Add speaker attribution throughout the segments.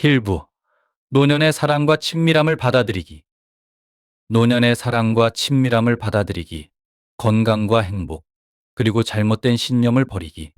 Speaker 1: 힐부 노년의 사랑과 친밀함을 받아들이기 노년의 사랑과 친밀함을 받아들이기 건강과 행복 그리고 잘못된 신념을 버리기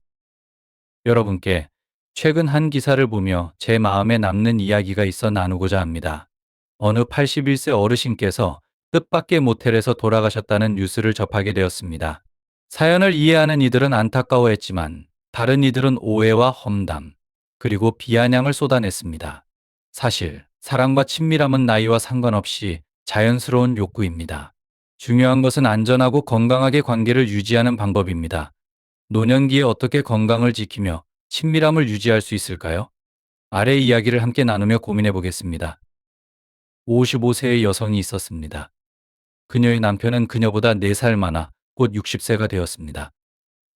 Speaker 1: 여러분께 최근 한 기사를 보며 제 마음에 남는 이야기가 있어 나누고자 합니다. 어느 81세 어르신께서 뜻밖의 모텔에서 돌아가셨다는 뉴스를 접하게 되었습니다. 사연을 이해하는 이들은 안타까워했지만 다른 이들은 오해와 험담, 그리고 비아냥을 쏟아냈습니다. 사실 사랑과 친밀함은 나이와 상관없이 자연스러운 욕구입니다. 중요한 것은 안전하고 건강하게 관계를 유지하는 방법입니다. 노년기에 어떻게 건강을 지키며 친밀함을 유지할 수 있을까요? 아래 이야기를 함께 나누며 고민해 보겠습니다. 55세의 여성이 있었습니다. 그녀의 남편은 그녀보다 4살 많아 곧 60세가 되었습니다.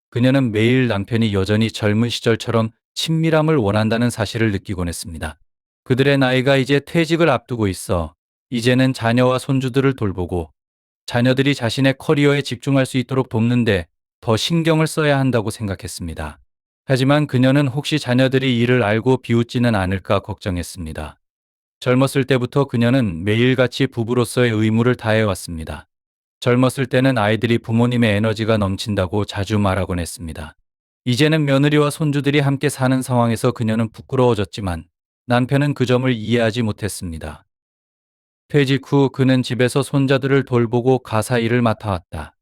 Speaker 1: 그녀는 매일 남편이 여전히 젊은 시절처럼 친밀함을 원한다는 사실을 느끼곤 했습니다. 그들의 나이가 이제 퇴직을 앞두고 있어 이제는 자녀와 손주들을 돌보고 자녀들이 자신의 커리어에 집중할 수 있도록 돕는데 더 신경을 써야 한다고 생각했습니다. 하지만 그녀는 혹시 자녀들이 이를 알고 비웃지는 않을까 걱정했습니다. 젊었을 때부터 그녀는 매일같이 부부로서의 의무를 다해왔습니다. 젊었을 때는 아이들이 부모님의 에너지가 넘친다고 자주 말하곤 했습니다. 이제는 며느리와 손주들이 함께 사는 상황에서 그녀는 부끄러워졌지만 남편은 그 점을 이해하지 못했습니다. 퇴직 후 그는 집에서 손자들을 돌보고 가사 일을 맡아왔다.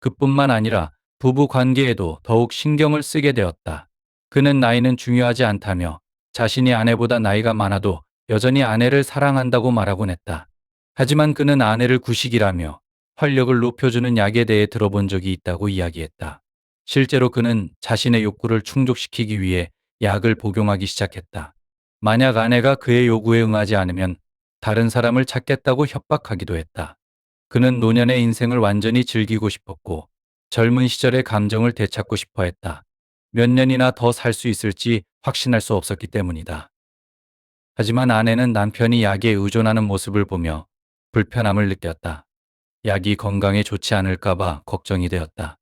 Speaker 1: 그뿐만 아니라 부부 관계에도 더욱 신경을 쓰게 되었다. 그는 나이는 중요하지 않다며 자신이 아내보다 나이가 많아도 여전히 아내를 사랑한다고 말하곤 했다. 하지만 그는 아내를 구식이라며 활력을 높여주는 약에 대해 들어본 적이 있다고 이야기했다. 실제로 그는 자신의 욕구를 충족시키기 위해 약을 복용하기 시작했다. 만약 아내가 그의 요구에 응하지 않으면 다른 사람을 찾겠다고 협박하기도 했다. 그는 노년의 인생을 완전히 즐기고 싶었고 젊은 시절의 감정을 되찾고 싶어 했다. 몇 년이나 더 살 수 있을지 확신할 수 없었기 때문이다. 하지만 아내는 남편이 약에 의존하는 모습을 보며 불편함을 느꼈다. 약이 건강에 좋지 않을까봐 걱정이 되었다.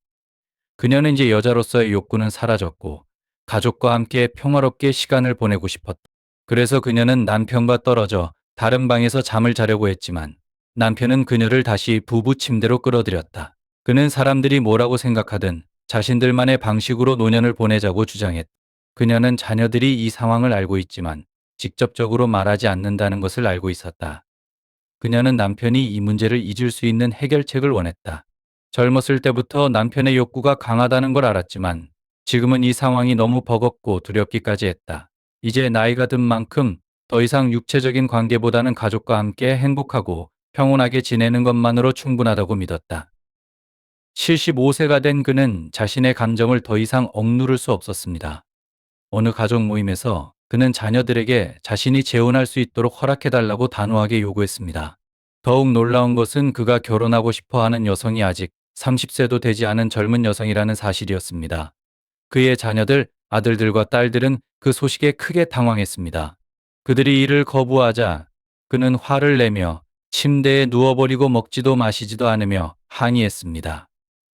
Speaker 1: 그녀는 이제 여자로서의 욕구는 사라졌고 가족과 함께 평화롭게 시간을 보내고 싶었다. 그래서 그녀는 남편과 떨어져 다른 방에서 잠을 자려고 했지만 남편은 그녀를 다시 부부 침대로 끌어들였다. 그는 사람들이 뭐라고 생각하든 자신들만의 방식으로 노년을 보내자고 주장했다. 그녀는 자녀들이 이 상황을 알고 있지만 직접적으로 말하지 않는다는 것을 알고 있었다. 그녀는 남편이 이 문제를 잊을 수 있는 해결책을 원했다. 젊었을 때부터 남편의 욕구가 강하다는 걸 알았지만 지금은 이 상황이 너무 버겁고 두렵기까지 했다. 이제 나이가 든 만큼 더 이상 육체적인 관계보다는 가족과 함께 행복하고 평온하게 지내는 것만으로 충분하다고 믿었다. 75세가 된 그는 자신의 감정을 더 이상 억누를 수 없었습니다. 어느 가족 모임에서 그는 자녀들에게 자신이 재혼할 수 있도록 허락해달라고 단호하게 요구했습니다. 더욱 놀라운 것은 그가 결혼하고 싶어 하는 여성이 아직 30세도 되지 않은 젊은 여성이라는 사실이었습니다. 그의 자녀들, 아들들과 딸들은 그 소식에 크게 당황했습니다. 그들이 이를 거부하자 그는 화를 내며 침대에 누워버리고 먹지도 마시지도 않으며 항의했습니다.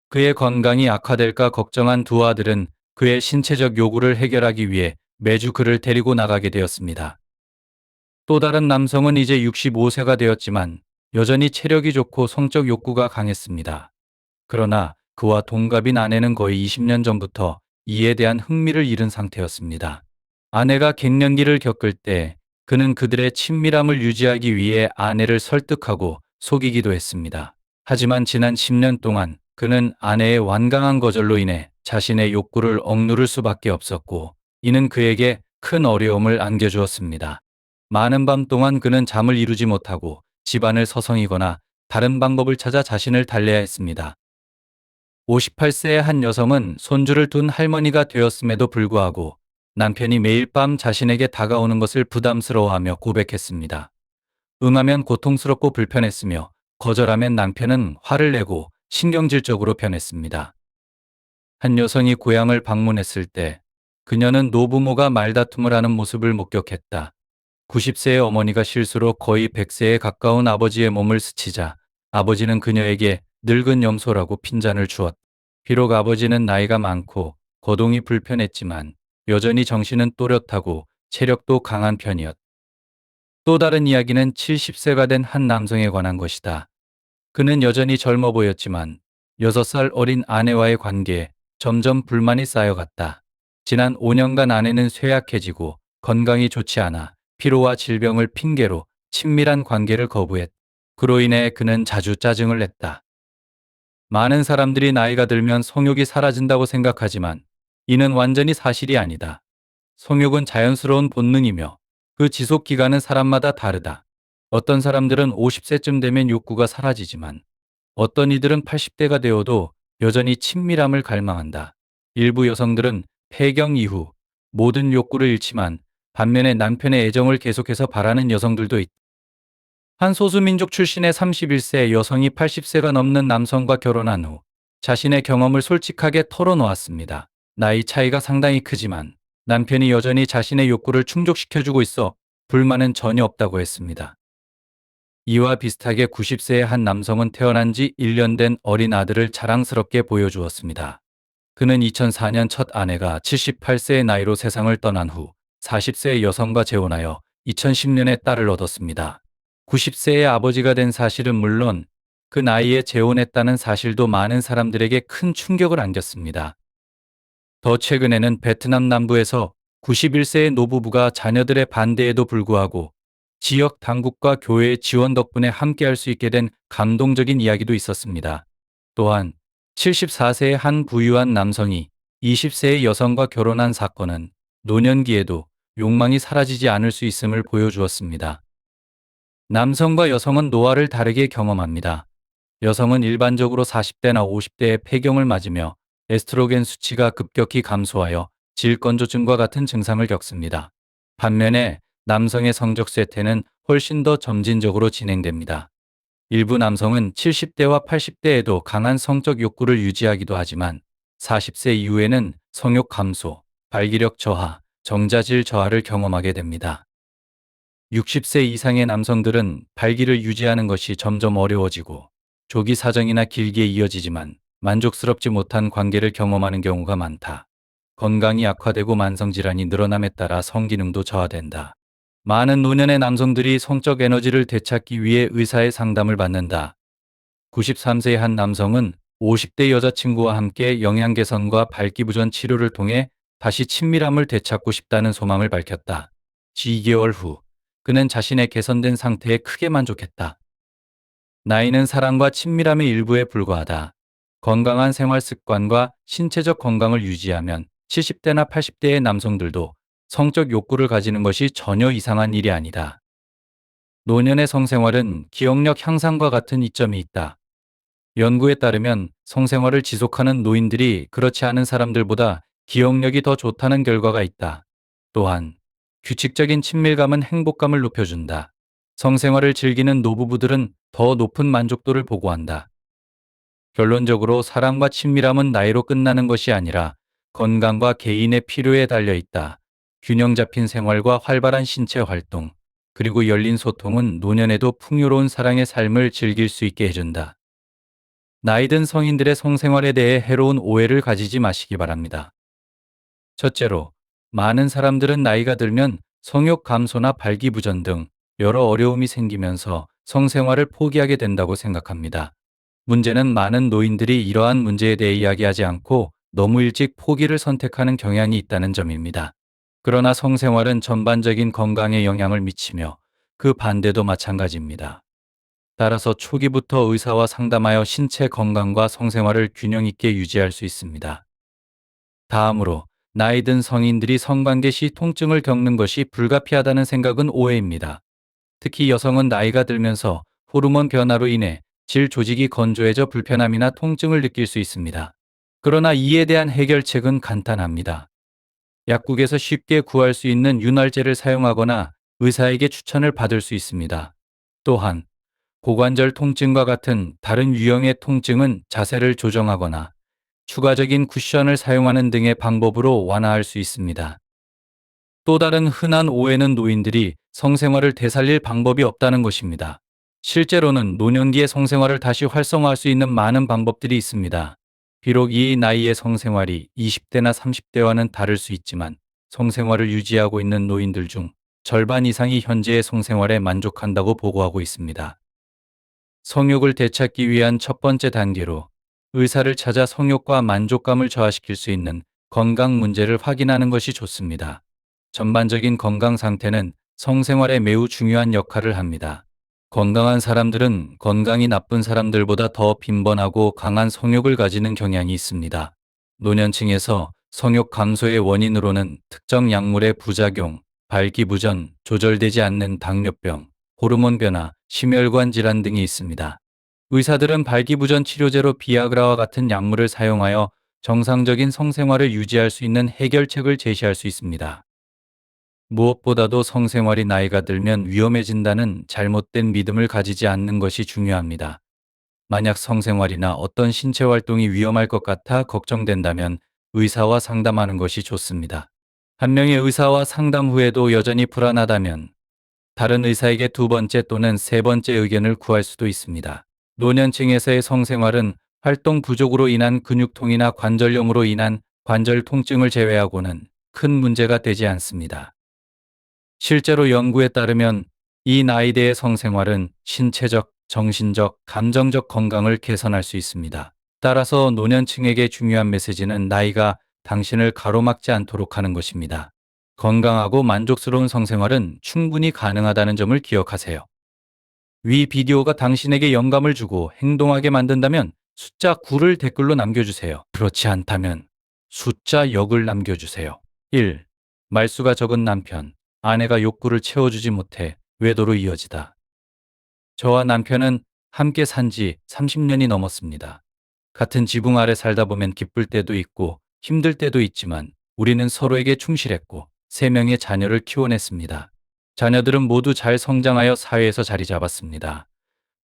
Speaker 1: 그의 건강이 악화될까 걱정한 두 아들은 그의 신체적 요구를 해결하기 위해 매주 그를 데리고 나가게 되었습니다. 또 다른 남성은 이제 65세가 되었지만 여전히 체력이 좋고 성적 욕구가 강했습니다. 그러나 그와 동갑인 아내는 거의 20년 전부터 이에 대한 흥미를 잃은 상태였습니다. 아내가 갱년기를 겪을 때 그는 그들의 친밀함을 유지하기 위해 아내를 설득하고 속이기도 했습니다. 하지만 지난 10년 동안 그는 아내의 완강한 거절로 인해 자신의 욕구를 억누를 수밖에 없었고 이는 그에게 큰 어려움을 안겨주었습니다. 많은 밤 동안 그는 잠을 이루지 못하고 집안을 서성이거나 다른 방법을 찾아 자신을 달래야 했습니다. 58세의 한 여성은 손주를 둔 할머니가 되었음에도 불구하고 남편이 매일 밤 자신에게 다가오는 것을 부담스러워하며 고백했습니다. 응하면 고통스럽고 불편했으며 거절하면 남편은 화를 내고 신경질적으로 변했습니다. 한 여성이 고향을 방문했을 때 그녀는 노부모가 말다툼을 하는 모습을 목격했다. 90세의 어머니가 실수로 거의 100세에 가까운 아버지의 몸을 스치자 아버지는 그녀에게 늙은 염소라고 핀잔을 주었다. 비록 아버지는 나이가 많고 거동이 불편했지만 여전히 정신은 또렷하고 체력도 강한 편이었다. 또 다른 이야기는 70세가 된 한 남성에 관한 것이다. 그는 여전히 젊어 보였지만 6살 어린 아내와의 관계에 점점 불만이 쌓여갔다. 지난 5년간 아내는 쇠약해지고 건강이 좋지 않아 피로와 질병을 핑계로 친밀한 관계를 거부했. 그로 인해 그는 자주 짜증을 냈다. 많은 사람들이 나이가 들면 성욕이 사라진다고 생각하지만 이는 완전히 사실이 아니다. 성욕은 자연스러운 본능이며 그 지속 기간은 사람마다 다르다. 어떤 사람들은 50세쯤 되면 욕구가 사라지지만 어떤 이들은 80대가 되어도 여전히 친밀함을 갈망한다. 일부 여성들은 폐경 이후 모든 욕구를 잃지만 반면에 남편의 애정을 계속해서 바라는 여성들도 있다. 한 소수민족 출신의 31세 여성이 80세가 넘는 남성과 결혼한 후 자신의 경험을 솔직하게 털어놓았습니다. 나이 차이가 상당히 크지만 남편이 여전히 자신의 욕구를 충족시켜주고 있어 불만은 전혀 없다고 했습니다. 이와 비슷하게 90세의 한 남성은 태어난 지 1년 된 어린 아들을 자랑스럽게 보여주었습니다. 그는 2004년 첫 아내가 78세의 나이로 세상을 떠난 후 40세의 여성과 재혼하여 2010년에 딸을 얻었습니다. 90세의 아버지가 된 사실은 물론 그 나이에 재혼했다는 사실도 많은 사람들에게 큰 충격을 안겼습니다. 더 최근에는 베트남 남부에서 91세의 노부부가 자녀들의 반대에도 불구하고 지역 당국과 교회의 지원 덕분에 함께할 수 있게 된 감동적인 이야기도 있었습니다. 또한 74세의 한 부유한 남성이 20세의 여성과 결혼한 사건은 노년기에도 욕망이 사라지지 않을 수 있음을 보여주었습니다. 남성과 여성은 노화를 다르게 경험합니다. 여성은 일반적으로 40대나 50대의 폐경을 맞으며 에스트로겐 수치가 급격히 감소하여 질건조증과 같은 증상을 겪습니다. 반면에 남성의 성적 쇠퇴는 훨씬 더 점진적으로 진행됩니다. 일부 남성은 70대와 80대에도 강한 성적 욕구를 유지하기도 하지만 40세 이후에는 성욕 감소, 발기력 저하, 정자질 저하를 경험하게 됩니다. 60세 이상의 남성들은 발기를 유지하는 것이 점점 어려워지고 조기 사정이나 길게 이어지지만 만족스럽지 못한 관계를 경험하는 경우가 많다. 건강이 악화되고 만성질환이 늘어남에 따라 성기능도 저하된다. 많은 노년의 남성들이 성적 에너지를 되찾기 위해 의사의 상담을 받는다. 93세의 한 남성은 50대 여자친구와 함께 영양 개선과 발기부전 치료를 통해 다시 친밀함을 되찾고 싶다는 소망을 밝혔다. 2개월 후 그는 자신의 개선된 상태에 크게 만족했다. 나이는 사랑과 친밀함의 일부에 불과하다. 건강한 생활 습관과 신체적 건강을 유지하면 70대나 80대의 남성들도 성적 욕구를 가지는 것이 전혀 이상한 일이 아니다. 노년의 성생활은 기억력 향상과 같은 이점이 있다. 연구에 따르면 성생활을 지속하는 노인들이 그렇지 않은 사람들보다 기억력이 더 좋다는 결과가 있다. 또한 규칙적인 친밀감은 행복감을 높여준다. 성생활을 즐기는 노부부들은 더 높은 만족도를 보고한다. 결론적으로 사랑과 친밀함은 나이로 끝나는 것이 아니라 건강과 개인의 필요에 달려 있다. 균형 잡힌 생활과 활발한 신체 활동, 그리고 열린 소통은 노년에도 풍요로운 사랑의 삶을 즐길 수 있게 해준다. 나이든 성인들의 성생활에 대해 해로운 오해를 가지지 마시기 바랍니다. 첫째로, 많은 사람들은 나이가 들면 성욕 감소나 발기부전 등 여러 어려움이 생기면서 성생활을 포기하게 된다고 생각합니다. 문제는 많은 노인들이 이러한 문제에 대해 이야기하지 않고 너무 일찍 포기를 선택하는 경향이 있다는 점입니다. 그러나 성생활은 전반적인 건강에 영향을 미치며 그 반대도 마찬가지입니다. 따라서 초기부터 의사와 상담하여 신체 건강과 성생활을 균형 있게 유지할 수 있습니다. 다음으로 나이 든 성인들이 성관계 시 통증을 겪는 것이 불가피하다는 생각은 오해입니다. 특히 여성은 나이가 들면서 호르몬 변화로 인해 질 조직이 건조해져 불편함이나 통증을 느낄 수 있습니다. 그러나 이에 대한 해결책은 간단합니다. 약국에서 쉽게 구할 수 있는 윤활제를 사용하거나 의사에게 추천을 받을 수 있습니다. 또한 고관절 통증과 같은 다른 유형의 통증은 자세를 조정하거나 추가적인 쿠션을 사용하는 등의 방법으로 완화할 수 있습니다. 또 다른 흔한 오해는 노인들이 성생활을 되살릴 방법이 없다는 것입니다. 실제로는 노년기의 성생활을 다시 활성화할 수 있는 많은 방법들이 있습니다. 비록 이 나이의 성생활이 20대나 30대와는 다를 수 있지만 성생활을 유지하고 있는 노인들 중 절반 이상이 현재의 성생활에 만족한다고 보고하고 있습니다. 성욕을 되찾기 위한 첫 번째 단계로 의사를 찾아 성욕과 만족감을 저하시킬 수 있는 건강 문제를 확인하는 것이 좋습니다. 전반적인 건강 상태는 성생활에 매우 중요한 역할을 합니다. 건강한 사람들은 건강이 나쁜 사람들보다 더 빈번하고 강한 성욕을 가지는 경향이 있습니다. 노년층에서 성욕 감소의 원인으로는 특정 약물의 부작용, 발기부전, 조절되지 않는 당뇨병, 호르몬 변화, 심혈관 질환 등이 있습니다. 의사들은 발기부전 치료제로 비아그라와 같은 약물을 사용하여 정상적인 성생활을 유지할 수 있는 해결책을 제시할 수 있습니다. 무엇보다도 성생활이 나이가 들면 위험해진다는 잘못된 믿음을 가지지 않는 것이 중요합니다. 만약 성생활이나 어떤 신체 활동이 위험할 것 같아 걱정된다면 의사와 상담하는 것이 좋습니다. 한 명의 의사와 상담 후에도 여전히 불안하다면 다른 의사에게 두 번째 또는 세 번째 의견을 구할 수도 있습니다. 노년층에서의 성생활은 활동 부족으로 인한 근육통이나 관절염으로 인한 관절 통증을 제외하고는 큰 문제가 되지 않습니다. 실제로 연구에 따르면 이 나이대의 성생활은 신체적, 정신적, 감정적 건강을 개선할 수 있습니다. 따라서 노년층에게 중요한 메시지는 나이가 당신을 가로막지 않도록 하는 것입니다. 건강하고 만족스러운 성생활은 충분히 가능하다는 점을 기억하세요. 위 비디오가 당신에게 영감을 주고 행동하게 만든다면 숫자 9를 댓글로 남겨주세요. 그렇지 않다면 숫자 역을 남겨주세요. 1. 말수가 적은 남편. 아내가 욕구를 채워주지 못해 외도로 이어지다. 저와 남편은 함께 산 지 30년이 넘었습니다. 같은 지붕 아래 살다 보면 기쁠 때도 있고 힘들 때도 있지만 우리는 서로에게 충실했고 세 명의 자녀를 키워냈습니다. 자녀들은 모두 잘 성장하여 사회에서 자리 잡았습니다.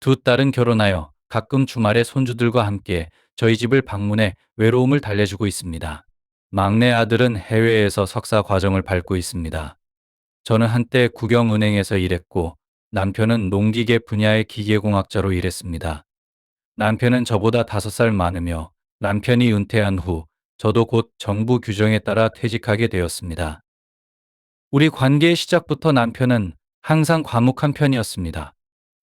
Speaker 1: 두 딸은 결혼하여 가끔 주말에 손주들과 함께 저희 집을 방문해 외로움을 달래주고 있습니다. 막내 아들은 해외에서 석사 과정을 밟고 있습니다. 저는 한때 국영은행에서 일했고 남편은 농기계 분야의 기계공학자로 일했습니다. 남편은 저보다 다섯 살 많으며 남편이 은퇴한 후 저도 곧 정부 규정에 따라 퇴직하게 되었습니다. 우리 관계의 시작부터 남편은 항상 과묵한 편이었습니다.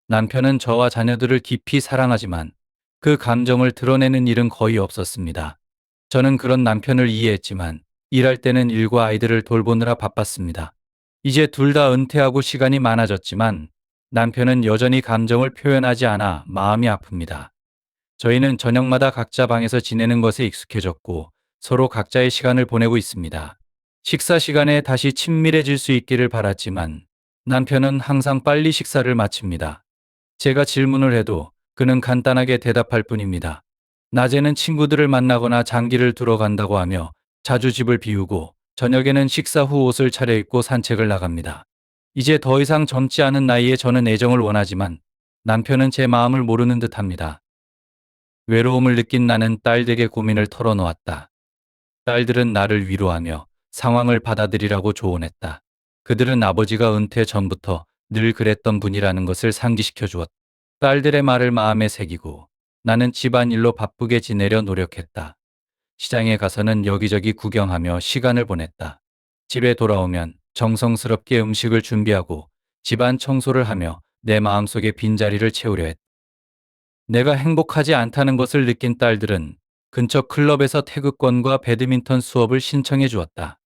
Speaker 1: 남편은 저와 자녀들을 깊이 사랑하지만 그 감정을 드러내는 일은 거의 없었습니다. 저는 그런 남편을 이해했지만 일할 때는 일과 아이들을 돌보느라 바빴습니다. 이제 둘 다 은퇴하고 시간이 많아졌지만 남편은 여전히 감정을 표현하지 않아 마음이 아픕니다. 저희는 저녁마다 각자 방에서 지내는 것에 익숙해졌고 서로 각자의 시간을 보내고 있습니다. 식사 시간에 다시 친밀해질 수 있기를 바랐지만 남편은 항상 빨리 식사를 마칩니다. 제가 질문을 해도 그는 간단하게 대답할 뿐입니다. 낮에는 친구들을 만나거나 장기를 두러 간다고 하며 자주 집을 비우고 저녁에는 식사 후 옷을 차려입고 산책을 나갑니다. 이제 더 이상 젊지 않은 나이에 저는 애정을 원하지만 남편은 제 마음을 모르는 듯 합니다. 외로움을 느낀 나는 딸에게 고민을 털어놓았다. 딸들은 나를 위로하며 상황을 받아들이라고 조언했다. 그들은 아버지가 은퇴 전부터 늘 그랬던 분이라는 것을 상기시켜 주었다. 딸들의 말을 마음에 새기고 나는 집안일로 바쁘게 지내려 노력했다. 시장에 가서는 여기저기 구경하며 시간을 보냈다. 집에 돌아오면 정성스럽게 음식을 준비하고 집안 청소를 하며 내 마음속의 빈자리를 채우려 했다. 내가 행복하지 않다는 것을 느낀 딸들은 근처 클럽에서 태극권과 배드민턴 수업을 신청해 주었다.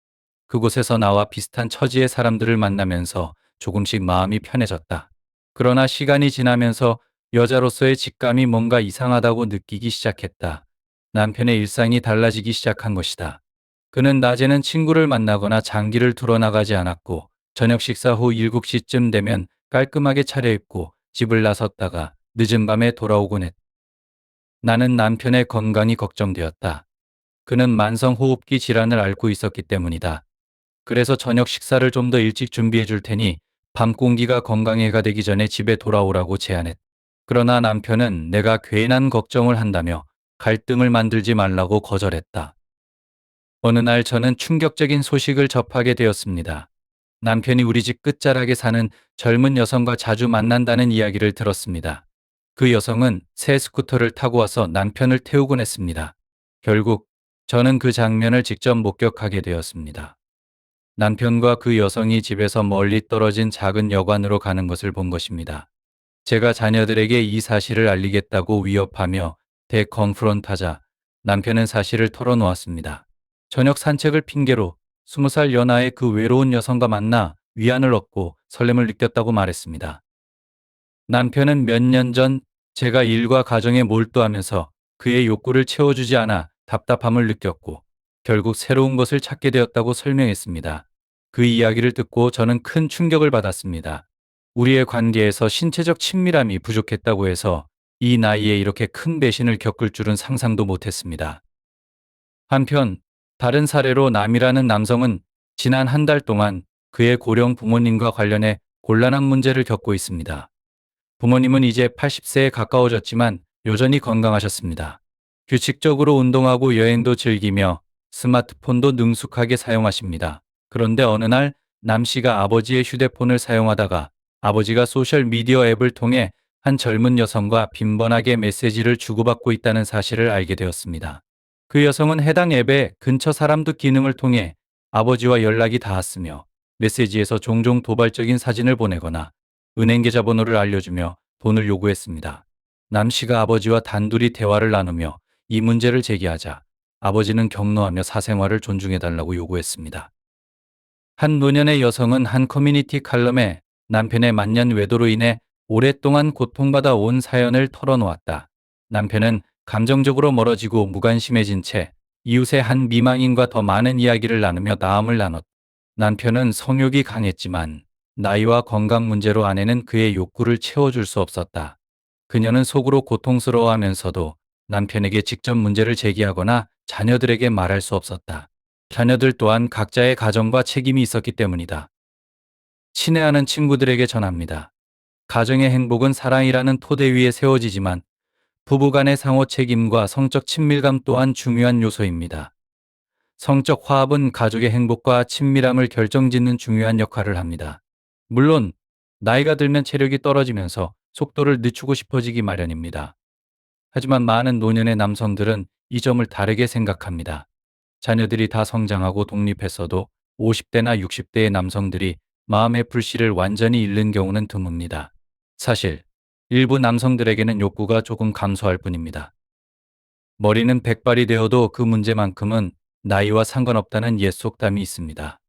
Speaker 1: 그곳에서 나와 비슷한 처지의 사람들을 만나면서 조금씩 마음이 편해졌다. 그러나 시간이 지나면서 여자로서의 직감이 뭔가 이상하다고 느끼기 시작했다. 남편의 일상이 달라지기 시작한 것이다. 그는 낮에는 친구를 만나거나 장기를 두러 나가지 않았고 저녁 식사 후 7시쯤 되면 깔끔하게 차려입고 집을 나섰다가 늦은 밤에 돌아오곤 했다. 나는 남편의 건강이 걱정되었다. 그는 만성호흡기 질환을 앓고 있었기 때문이다. 그래서 저녁 식사를 좀 더 일찍 준비해 줄 테니 밤 공기가 건강해가 되기 전에 집에 돌아오라고 제안했다. 그러나 남편은 내가 괜한 걱정을 한다며 갈등을 만들지 말라고 거절했다. 어느 날 저는 충격적인 소식을 접하게 되었습니다. 남편이 우리 집 끝자락에 사는 젊은 여성과 자주 만난다는 이야기를 들었습니다. 그 여성은 새 스쿠터를 타고 와서 남편을 태우곤 했습니다. 결국 저는 그 장면을 직접 목격하게 되었습니다. 남편과 그 여성이 집에서 멀리 떨어진 작은 여관으로 가는 것을 본 것입니다. 제가 자녀들에게 이 사실을 알리겠다고 위협하며 대컨프런트하자 남편은 사실을 털어놓았습니다. 저녁 산책을 핑계로 20살 연하의 그 외로운 여성과 만나 위안을 얻고 설렘을 느꼈다고 말했습니다. 남편은 몇 년 전 제가 일과 가정에 몰두하면서 그의 욕구를 채워주지 않아 답답함을 느꼈고 결국 새로운 것을 찾게 되었다고 설명했습니다. 그 이야기를 듣고 저는 큰 충격을 받았습니다. 우리의 관계에서 신체적 친밀함이 부족했다고 해서 이 나이에 이렇게 큰 배신을 겪을 줄은 상상도 못했습니다. 한편 다른 사례로 남이라는 남성은 지난 한 달 동안 그의 고령 부모님과 관련해 곤란한 문제를 겪고 있습니다. 부모님은 이제 80세에 가까워졌지만 여전히 건강하셨습니다. 규칙적으로 운동하고 여행도 즐기며 스마트폰도 능숙하게 사용하십니다. 그런데 어느 날 남 씨가 아버지의 휴대폰을 사용하다가 아버지가 소셜미디어 앱을 통해 한 젊은 여성과 빈번하게 메시지를 주고받고 있다는 사실을 알게 되었습니다. 그 여성은 해당 앱의 근처 사람도 기능을 통해 아버지와 연락이 닿았으며 메시지에서 종종 도발적인 사진을 보내거나 은행 계좌번호를 알려주며 돈을 요구했습니다. 남 씨가 아버지와 단둘이 대화를 나누며 이 문제를 제기하자 아버지는 격노하며 사생활을 존중해달라고 요구했습니다. 한 노년의 여성은 한 커뮤니티 칼럼에 남편의 만년 외도로 인해 오랫동안 고통받아 온 사연을 털어놓았다. 남편은 감정적으로 멀어지고 무관심해진 채 이웃의 한 미망인과 더 많은 이야기를 나누며 마음을 나눴다. 남편은 성욕이 강했지만 나이와 건강 문제로 아내는 그의 욕구를 채워줄 수 없었다. 그녀는 속으로 고통스러워하면서도 남편에게 직접 문제를 제기하거나 자녀들에게 말할 수 없었다. 자녀들 또한 각자의 가정과 책임이 있었기 때문이다. 친애하는 친구들에게 전합니다. 가정의 행복은 사랑이라는 토대 위에 세워지지만 부부 간의 상호 책임과 성적 친밀감 또한 중요한 요소입니다. 성적 화합은 가족의 행복과 친밀함을 결정짓는 중요한 역할을 합니다. 물론 나이가 들면 체력이 떨어지면서 속도를 늦추고 싶어지기 마련입니다. 하지만 많은 노년의 남성들은 이 점을 다르게 생각합니다. 자녀들이 다 성장하고 독립했어도 50대나 60대의 남성들이 마음의 불씨를 완전히 잃는 경우는 드뭅니다. 사실 일부 남성들에게는 욕구가 조금 감소할 뿐입니다. 머리는 백발이 되어도 그 문제만큼은 나이와 상관없다는 옛 속담이 있습니다.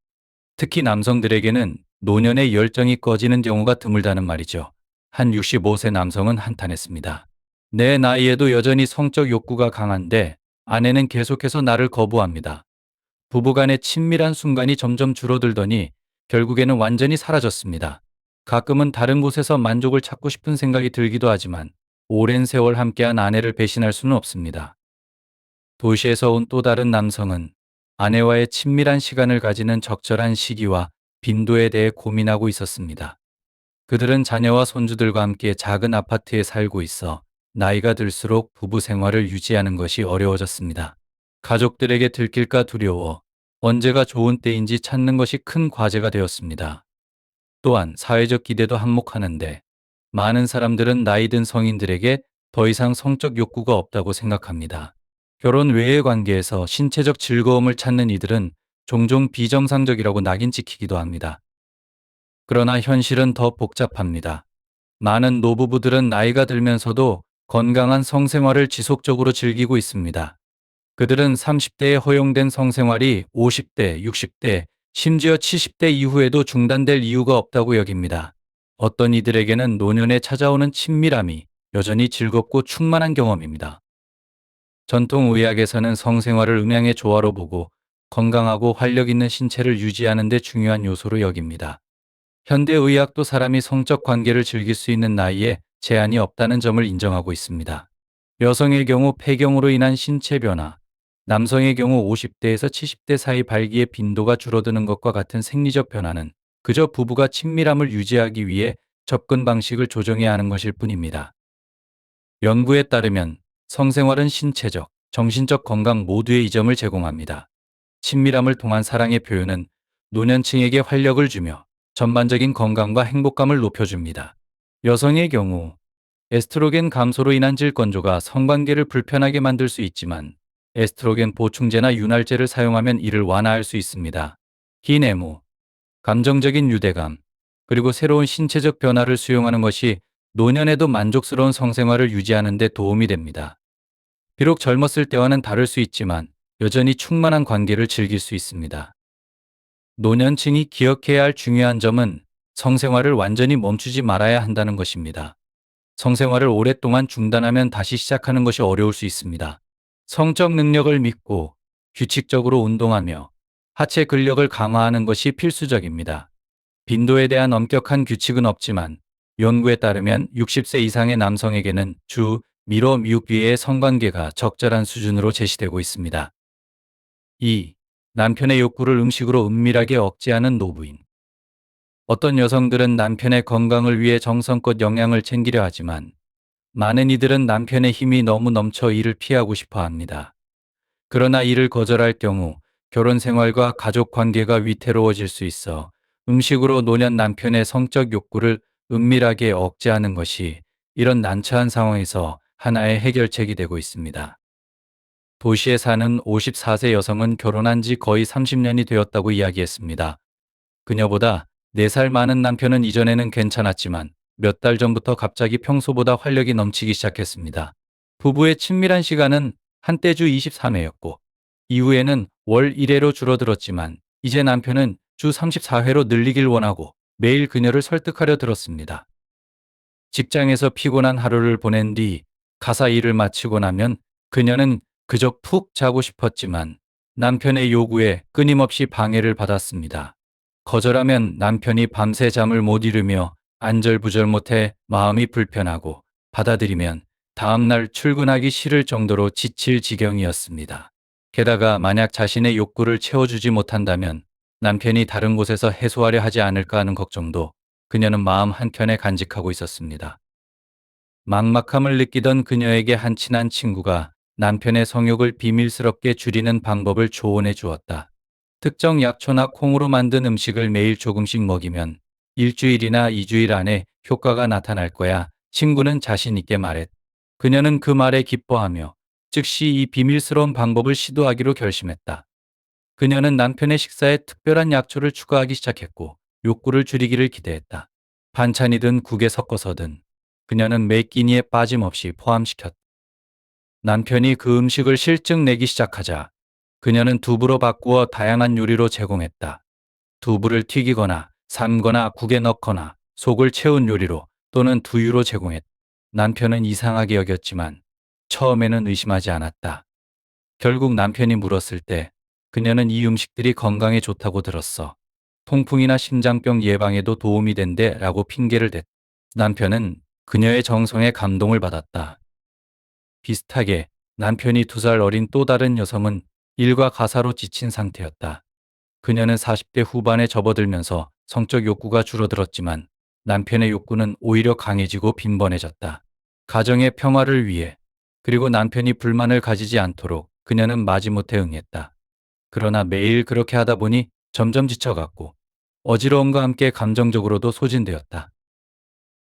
Speaker 1: 특히 남성들에게는 노년의 열정이 꺼지는 경우가 드물다는 말이죠. 한 65세 남성은 한탄했습니다. 내 나이에도 여전히 성적 욕구가 강한데 아내는 계속해서 나를 거부합니다. 부부간의 친밀한 순간이 점점 줄어들더니 결국에는 완전히 사라졌습니다. 가끔은 다른 곳에서 만족을 찾고 싶은 생각이 들기도 하지만 오랜 세월 함께한 아내를 배신할 수는 없습니다. 도시에서 온 또 다른 남성은 아내와의 친밀한 시간을 가지는 적절한 시기와 빈도에 대해 고민하고 있었습니다. 그들은 자녀와 손주들과 함께 작은 아파트에 살고 있어 나이가 들수록 부부 생활을 유지하는 것이 어려워졌습니다. 가족들에게 들킬까 두려워 언제가 좋은 때인지 찾는 것이 큰 과제가 되었습니다. 또한 사회적 기대도 한몫하는데 많은 사람들은 나이 든 성인들에게 더 이상 성적 욕구가 없다고 생각합니다. 결혼 외의 관계에서 신체적 즐거움을 찾는 이들은 종종 비정상적이라고 낙인 찍히기도 합니다. 그러나 현실은 더 복잡합니다. 많은 노부부들은 나이가 들면서도 건강한 성생활을 지속적으로 즐기고 있습니다. 그들은 30대에 허용된 성생활이 50대, 60대, 심지어 70대 이후에도 중단될 이유가 없다고 여깁니다. 어떤 이들에게는 노년에 찾아오는 친밀함이 여전히 즐겁고 충만한 경험입니다. 전통 의학에서는 성생활을 음양의 조화로 보고 건강하고 활력 있는 신체를 유지하는 데 중요한 요소로 여깁니다. 현대 의학도 사람이 성적 관계를 즐길 수 있는 나이에 제한이 없다는 점을 인정하고 있습니다. 여성의 경우 폐경으로 인한 신체 변화, 남성의 경우 50대에서 70대 사이 발기의 빈도가 줄어드는 것과 같은 생리적 변화는 그저 부부가 친밀함을 유지하기 위해 접근 방식을 조정해야 하는 것일 뿐입니다. 연구에 따르면 성생활은 신체적, 정신적 건강 모두의 이점을 제공합니다. 친밀함을 통한 사랑의 표현은 노년층에게 활력을 주며 전반적인 건강과 행복감을 높여줍니다. 여성의 경우 에스트로겐 감소로 인한 질건조가 성관계를 불편하게 만들 수 있지만 에스트로겐 보충제나 윤활제를 사용하면 이를 완화할 수 있습니다. 기내무 감정적인 유대감, 그리고 새로운 신체적 변화를 수용하는 것이 노년에도 만족스러운 성생활을 유지하는 데 도움이 됩니다. 비록 젊었을 때와는 다를 수 있지만 여전히 충만한 관계를 즐길 수 있습니다. 노년층이 기억해야 할 중요한 점은 성생활을 완전히 멈추지 말아야 한다는 것입니다. 성생활을 오랫동안 중단하면 다시 시작하는 것이 어려울 수 있습니다. 성적 능력을 믿고 규칙적으로 운동하며 하체 근력을 강화하는 것이 필수적입니다. 빈도에 대한 엄격한 규칙은 없지만 연구에 따르면 60세 이상의 남성에게는 주 미로 미육 뒤의 성관계가 적절한 수준으로 제시되고 있습니다. 2. 남편의 욕구를 음식으로 은밀하게 억제하는 노부인. 어떤 여성들은 남편의 건강을 위해 정성껏 영양을 챙기려 하지만 많은 이들은 남편의 힘이 너무 넘쳐 이를 피하고 싶어 합니다. 그러나 이를 거절할 경우 결혼 생활과 가족 관계가 위태로워질 수 있어 음식으로 노년 남편의 성적 욕구를 은밀하게 억제하는 것이 이런 난처한 상황에서 하나의 해결책이 되고 있습니다. 도시에 사는 54세 여성은 결혼한 지 거의 30년이 되었다고 이야기했습니다. 그녀보다 4살 많은 남편은 이전에는 괜찮았지만 몇 달 전부터 갑자기 평소보다 활력이 넘치기 시작했습니다. 부부의 친밀한 시간은 한때 주 23회였고 이후에는 월 1회로 줄어들었지만 이제 남편은 주 34회로 늘리길 원하고 매일 그녀를 설득하려 들었습니다. 직장에서 피곤한 하루를 보낸 뒤 가사 일을 마치고 나면 그녀는 그저 푹 자고 싶었지만 남편의 요구에 끊임없이 방해를 받았습니다. 거절하면 남편이 밤새 잠을 못 이루며 안절부절 못해 마음이 불편하고 받아들이면 다음날 출근하기 싫을 정도로 지칠 지경이었습니다. 게다가 만약 자신의 욕구를 채워주지 못한다면 남편이 다른 곳에서 해소하려 하지 않을까 하는 걱정도 그녀는 마음 한켠에 간직하고 있었습니다. 막막함을 느끼던 그녀에게 한 친한 친구가 남편의 성욕을 비밀스럽게 줄이는 방법을 조언해 주었다. 특정 약초나 콩으로 만든 음식을 매일 조금씩 먹이면 일주일이나 이주일 안에 효과가 나타날 거야. 친구는 자신 있게 말했. 그녀는 그 말에 기뻐하며 즉시 이 비밀스러운 방법을 시도하기로 결심했다. 그녀는 남편의 식사에 특별한 약초를 추가하기 시작했고 욕구를 줄이기를 기대했다. 반찬이든 국에 섞어서든 그녀는 매 끼니에 빠짐없이 포함시켰다. 남편이 그 음식을 실증 내기 시작하자 그녀는 두부로 바꾸어 다양한 요리로 제공했다. 두부를 튀기거나 삶거나 국에 넣거나 속을 채운 요리로 또는 두유로 제공했다. 남편은 이상하게 여겼지만 처음에는 의심하지 않았다. 결국 남편이 물었을 때 그녀는 이 음식들이 건강에 좋다고 들었어. 통풍이나 심장병 예방에도 도움이 된대 라고 핑계를 댔다. 남편은 그녀의 정성에 감동을 받았다. 비슷하게 남편이 두 살 어린 또 다른 여성은 일과 가사로 지친 상태였다. 그녀는 40대 후반에 접어들면서 성적 욕구가 줄어들었지만 남편의 욕구는 오히려 강해지고 빈번해졌다. 가정의 평화를 위해 그리고 남편이 불만을 가지지 않도록 그녀는 마지못해 응했다. 그러나 매일 그렇게 하다 보니 점점 지쳐갔고 어지러움과 함께 감정적으로도 소진되었다.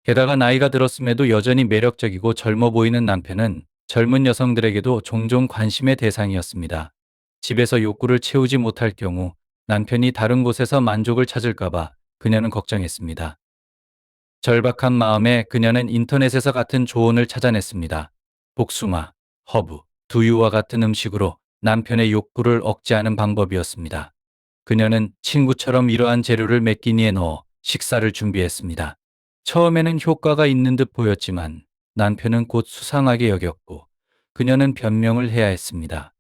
Speaker 1: 게다가 나이가 들었음에도 여전히 매력적이고 젊어 보이는 남편은 젊은 여성들에게도 종종 관심의 대상이었습니다. 집에서 욕구를 채우지 못할 경우 남편이 다른 곳에서 만족을 찾을까봐 그녀는 걱정했습니다. 절박한 마음에 그녀는 인터넷에서 같은 조언을 찾아냈습니다. 복숭아, 허브, 두유와 같은 음식으로 남편의 욕구를 억제하는 방법이었습니다. 그녀는 친구처럼 이러한 재료를 몇 끼니에 넣어 식사를 준비했습니다. 처음에는 효과가 있는 듯 보였지만 남편은 곧 수상하게 여겼고 그녀는 변명을 해야 했습니다.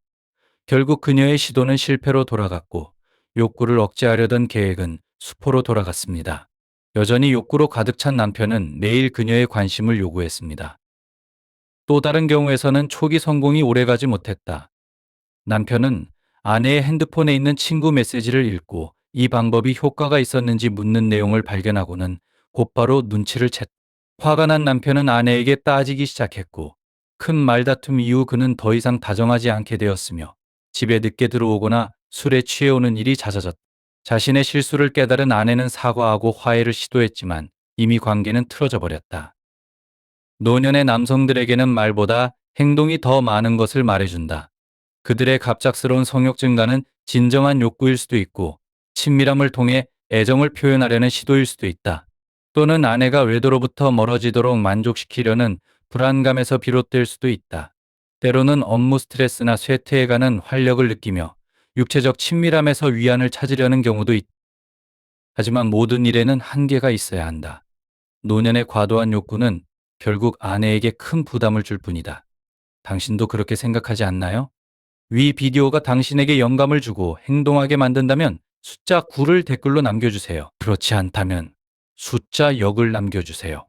Speaker 1: 결국 그녀의 시도는 실패로 돌아갔고 욕구를 억제하려던 계획은 수포로 돌아갔습니다. 여전히 욕구로 가득 찬 남편은 매일 그녀의 관심을 요구했습니다. 또 다른 경우에서는 초기 성공이 오래가지 못했다. 남편은 아내의 핸드폰에 있는 친구 메시지를 읽고 이 방법이 효과가 있었는지 묻는 내용을 발견하고는 곧바로 눈치를 챘다. 화가 난 남편은 아내에게 따지기 시작했고 큰 말다툼 이후 그는 더 이상 다정하지 않게 되었으며 집에 늦게 들어오거나 술에 취해오는 일이 잦아졌다. 자신의 실수를 깨달은 아내는 사과하고 화해를 시도했지만 이미 관계는 틀어져 버렸다. 노년의 남성들에게는 말보다 행동이 더 많은 것을 말해준다. 그들의 갑작스러운 성욕 증가는 진정한 욕구일 수도 있고 친밀함을 통해 애정을 표현하려는 시도일 수도 있다. 또는 아내가 외도로부터 멀어지도록 만족시키려는 불안감에서 비롯될 수도 있다. 때로는 업무 스트레스나 쇠퇴에 가는 활력을 느끼며 육체적 친밀함에서 위안을 찾으려는 경우도 있다. 하지만 모든 일에는 한계가 있어야 한다. 노년의 과도한 욕구는 결국 아내에게 큰 부담을 줄 뿐이다. 당신도 그렇게 생각하지 않나요? 위 비디오가 당신에게 영감을 주고 행동하게 만든다면 숫자 9를 댓글로 남겨주세요. 그렇지 않다면 숫자 역을 남겨주세요.